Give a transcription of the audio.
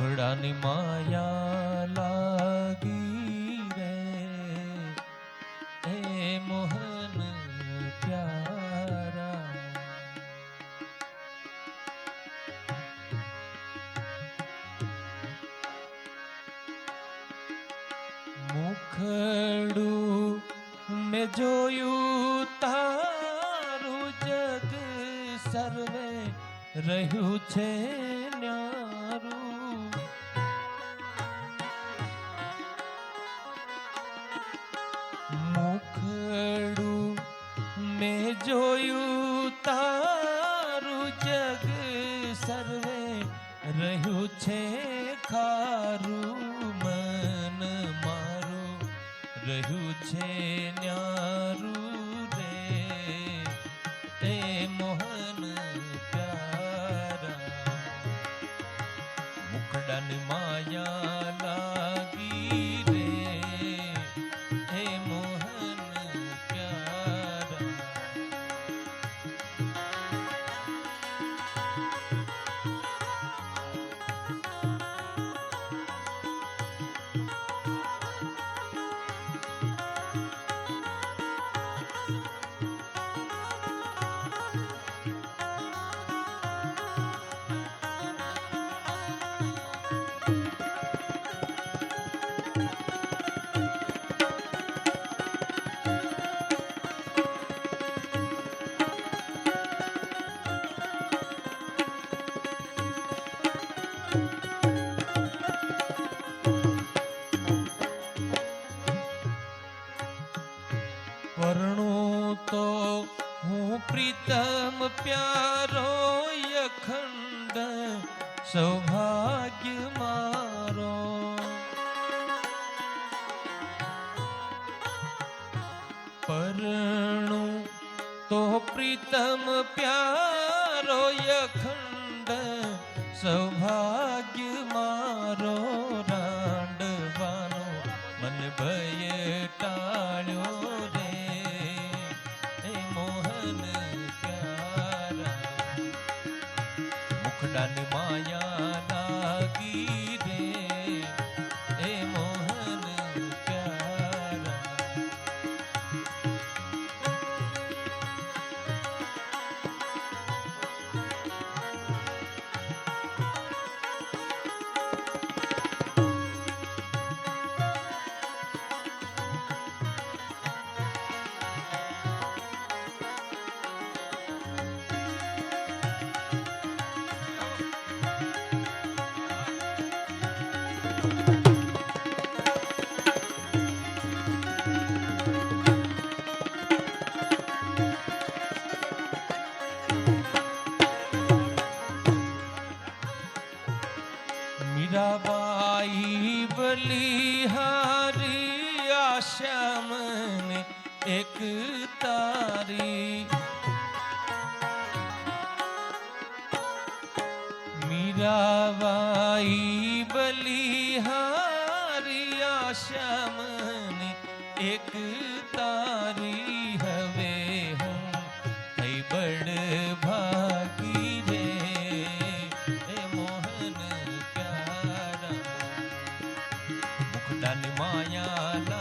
મુખડાની માયા લાગી રે. એ મોહન પ્યારા. મુખડું મેં જોયું તારું જગ સર્વે રહ્યું છે. મુખડું મેં જોયું તારું જગ સર્વે રહ્યું છે ખારું મન મારું, રહ્યું છે ન્યારું રે. એ મોહન પ્યારા મુખડાની માયા પ્રીતમ પ્યારો અખંડ સૌભાગ્ય મારો. પરણું તો પ્રીતમ પ્યારો અખંડ સૌભાગ્ય મારો. રાંડવાનો મન ભય ટાળ્યો. મુખડાની માયા मीराबाई बलिहारी आश्रम में एक तारी मीराबाई बलिहारी आश्रम में एक तारी தன் மாயால